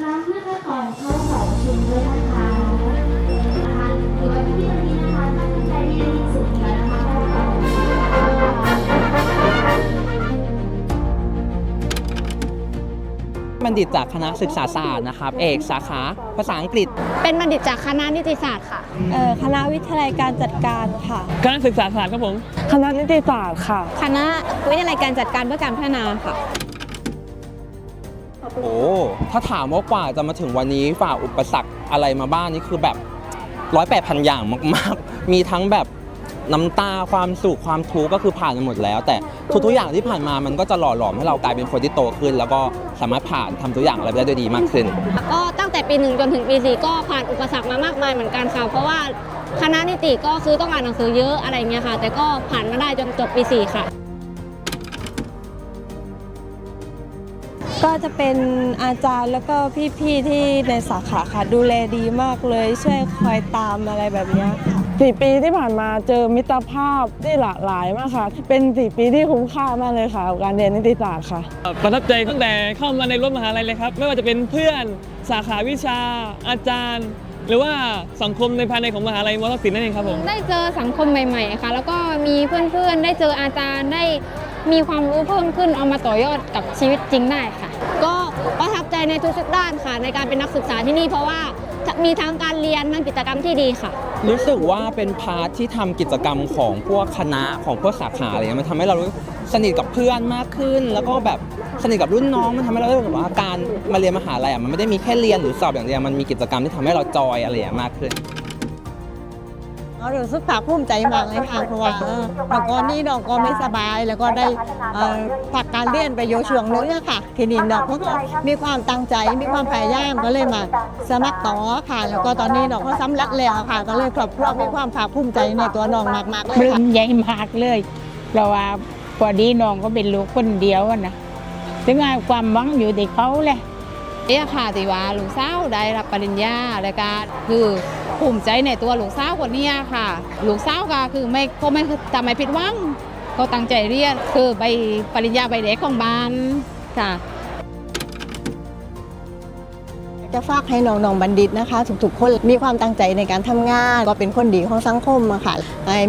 ครั้งนะคะก่อนเข้าหอประชุมด้วยนะคะนะคะหรือว่าพี่ๆวันนี้นะคะตั้งใจที่จะยินเสียงแล้วนะคะก็ขอบคุณค่ะบัณฑิตจากคณะศึกษาศาสตร์นะครับ เอกสาขาภาษาอังกฤษ เป็นบัณฑิตจากคณะนิติศาสตร์ค่ะเอ่อคณะวิทยาลัยการจัดการค่ะ คณะศึกษาศาสตร์ครับผม คณะนิติศาสตร์ค่ะ คณะวิทยาลัยการจัดการเพื่อการพัฒนาค่ะ โอ้ถ้าถามว่ากว่าจะมาถึงวันนี้ฝ่าอุปสรรคอะไรมาบ้างนี่คือแบบร้อยแปดพันอย่างมากๆ มีทั้งแบบน้ำตาความสุขความทุกข์ก็คือผ่านมาหมดแล้ว แต่ทุกๆอย่างที่ผ่านมามันก็จะหล่อหลอมให้เรากลายเป็นคนที่โตขึ้น แล้วก็สามารถผ่านทำตัวอย่างอะไรไปได้ด้วยดีมากขึ้น ก็ตั้งแต่ปีหนึ่งจนถึงปีสี่ก็ผ่านอุปสรรคมามากมายเหมือนกันค่ะเพราะว่าคณะนิติก็คือต้องอ่านหนังสือเยอะอะไรเงี้ยค่ะ แต่ก็ผ่านมาได้จนจบปีสี่ค่ะ ก็จะเป็นอาจารย์แล้วก็พี่ๆที่ในสาขาค่ะดูแลดีมากเลย ช่วยคอยตามอะไรแบบเนี้ยค่ะ สี่ปีที่ผ่านมาเจอมิตรภาพที่หลากหลายมากค่ะ เป็นสี่ปีที่คุ้มค่ามากเลยค่ะกับการเรียนนิติศาสตร์ค่ะ ประทับใจตั้งแต่เข้ามาในรั้วมหาลัยเลยครับ ไม่ว่าจะเป็นเพื่อนสาขาวิชา อาจารย์ หรือว่าสังคมในภายในของมหาลัยวทักษิณนั่นเองครับผม ได้เจอสังคมใหม่ ๆ ค่ะ แล้วก็มีเพื่อนๆ ได้เจออาจารย์ ได้ มีความรู้เพิ่มขึ้นเอามาต่อยอดกับชีวิตจริงได้ค่ะ ก็ประทับใจในทุกๆด้านค่ะ ในการเป็นนักศึกษาที่นี่เพราะว่ามีทั้งการเรียนทั้งกิจกรรมที่ดีค่ะ รู้สึกว่าเป็นพาร์ทที่ทำกิจกรรมของพวกคณะของพวกสาขาอะไรเงี้ยมันทำให้เรารู้สนิทกับเพื่อนมากขึ้น แล้วก็แบบสนิทกับรุ่นน้องมันทำให้เรารู้สึกว่าการมาเรียนมหาลัยอะมันไม่ได้มีแค่เรียนหรือสอบอย่างเดียวมันมีกิจกรรมที่ทำให้เราจอยอะไรอย่างเงี้ยมากขึ้น เรารู้สึกภาคภูมิใจมากเลยค่ะเพราะว่าเออเมื่อก่อนนี้น้องก็ไม่สบายแล้วก็ได้เอ่อพักการเรียนไปโยช่วงนึงอะค่ะ ทีนี้น้องก็มีความตั้งใจมีความพยายามก็เลยมาสมัครต่อค่ะ แล้วก็ตอนนี้น้องก็สำเร็จแล้วค่ะ ก็เลยครอบครัวมีความภาคภูมิใจในตัวน้องมากๆเลปยลื้ค่ะมใหญ่มากเลย เพราะว่าพอดีน้องก็เป็นลูกคนเดียวอะนะถึงไงความหวังอยู่ที่เขาแหละเนี่ยค่ะที่ว่าลูกสาวได้รับปริญญาแล้วก็คือ ภูมิใจในตัวลูกสาวคนนี้ค่ะ ลูกสาวก็คือไม่ก็ไม่ทำไมผิดหวังก็ตั้งใจเรียนคือใบปริญญาใบเด็กของบ้านค่ะ จะฝากให้น้องๆบัณฑิตนะคะทุกๆคนมีความตั้งใจในการทำงาน ก็เป็นคนดีของสังคมอะค่ะ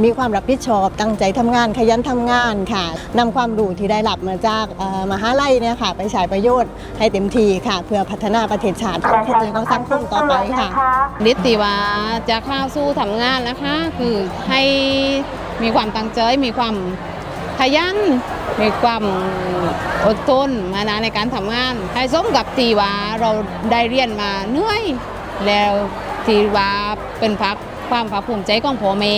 มีความรับผิดชอบตั้งใจทำงานขยันทำงานค่ะนำความรู้ที่ได้รับมาจากมหาลัยเนี่ยค่ะ ไปใช้ประโยชน์ให้เต็มที่ค่ะ เพื่อพัฒนาประเทศชาติของและก็สังคมต่อไปค่ะนิติว่าจะเข้าสู้ทำงานนะคะ คือให้มีความตั้งใจมีความ ขยัน มีความอดทนมานะในการทำงาน ให้สมกับที่ว่าเราได้เรียนมาเหนื่อย แล้วที่ว่าเป็นพักความภาคภูมิใจของพ่อแม่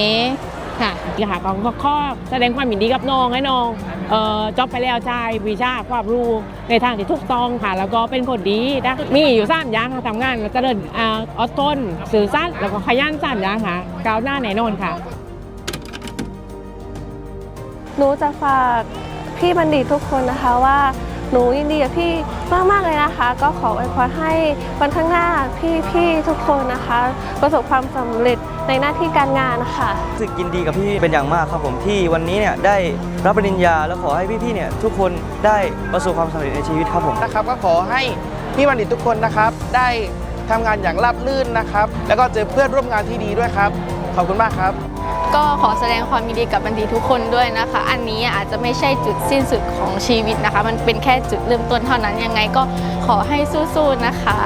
ค่ะค่ะก็ข้อแสดงความยินดีกับน้องให้น้องเอ่อจบไปแล้วใช่วิชาความรู้ในทางที่ถูกต้องค่ะ แล้วก็เป็นคนดีนะมีอยู่สามอย่างค่ะทำงานก็เดินอ่อดทนสื่อสารแล้วก็ขยันสามอย่างค่ะก้าวหน้าแน่นอนค่ะ หนูจะฝากพี่บัณฑิตทุกคนนะคะว่าหนูยินดีกับพี่มากๆเลยนะคะ ก็ขออวยพรให้วันข้างหน้าพี่ๆทุกคนนะคะ ประสบความสำเร็จในหน้าที่การงานนะคะรู้สึกยินดีกับพี่เป็นอย่างมากครับผมที่วันนี้เนี่ยได้รับปริญญาแล้วขอให้พี่ๆเนี่ยทุกคนได้ประสบความสำเร็จในชีวิตครับผมนะครับก็ขอให้พี่บัณฑิตทุกคนนะครับ ได้ทำงานอย่างราบรื่นนะครับ แล้วก็เจอเพื่อนร่วมงานที่ดีด้วยครับขอบคุณมากครับ ก็ขอแสดงความยินดีกับบัณฑิตทุกคนด้วยนะคะ อันนี้อาจจะไม่ใช่จุดสิ้นสุดของชีวิตนะคะ มันเป็นแค่จุดเริ่มต้นเท่านั้นยังไงก็ขอให้สู้ๆนะคะ